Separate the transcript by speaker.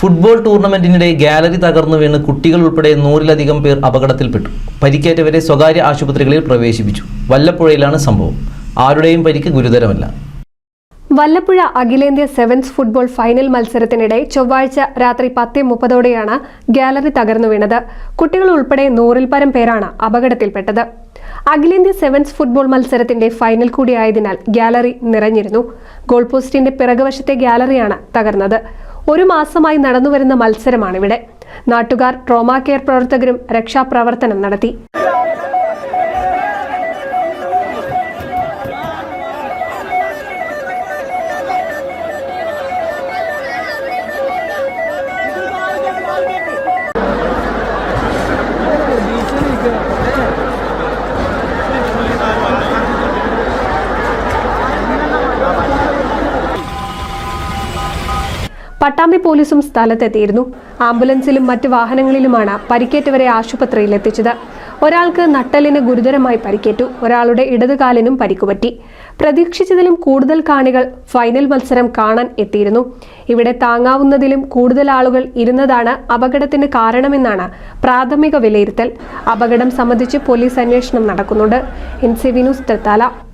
Speaker 1: Football ടൂർണമെന്റിനിടെ gallery തകർന്നു വീണ് കുട്ടികൾ ഉൾപ്പെടെ നൂറിലധികം പേർ അപകടത്തിൽപ്പെട്ടു. പരിക്കേറ്റവരെ സ്വകാര്യ ആശുപത്രികളിൽ പ്രവേശിപ്പിച്ചു. വല്ലപ്പുഴയിലാണ് സംഭവം. ആരുടെയും പരിക്ക് ഗുരുതരമല്ല.
Speaker 2: വല്ലപ്പുഴ അഖിലേന്ത്യാ സെവൻസ് ഫുട്ബോൾ ഫൈനൽ മത്സരത്തിനിടെ ചൊവ്വാഴ്ച രാത്രി പത്ത് മുപ്പതോടെയാണ് ഗാലറി തകർന്നു വീണത്. കുട്ടികൾ ഉൾപ്പെടെ നൂറിൽ പരം പേരാണ് അപകടത്തിൽപ്പെട്ടത്. അഖിലേന്ത്യ സെവൻസ് ഫുട്ബോൾ മത്സരത്തിന്റെ ഫൈനൽ കൂടിയായതിനാൽ ഗാലറി നിറഞ്ഞിരുന്നു. ഗോൾ പോസ്റ്റിന്റെ പിറകുവശത്തെ ഗാലറിയാണ് തകർന്നത്. ഒരു മാസമായി നടന്നുവരുന്ന മത്സരമാണിവിടെ. നാട്ടുകാർ ട്രോമാ കെയർ പ്രവർത്തകരും രക്ഷാപ്രവർത്തനം നടത്തി. പട്ടാമ്പി പോലീസും സ്ഥലത്തെത്തിയിരുന്നു. ആംബുലൻസിലും മറ്റ് വാഹനങ്ങളിലുമാണ് പരിക്കേറ്റവരെ ആശുപത്രിയിൽ എത്തിച്ചത്. ഒരാൾക്ക് നട്ടലിന് ഗുരുതരമായി പരിക്കേറ്റു. ഒരാളുടെ ഇടതുകാലിനും പരിക്കുപറ്റി. പ്രതീക്ഷിച്ചതിലും കൂടുതൽ കാണികൾ ഫൈനൽ മത്സരം കാണാൻ എത്തിയിരുന്നു. ഇവിടെ താങ്ങാവുന്നതിലും കൂടുതൽ ആളുകൾ ഇരുന്നതാണ് അപകടത്തിന് കാരണമെന്നാണ് പ്രാഥമിക വിലയിരുത്തൽ. അപകടം സംബന്ധിച്ച് പോലീസ് അന്വേഷണം നടക്കുന്നുണ്ട്. N C Thrithala.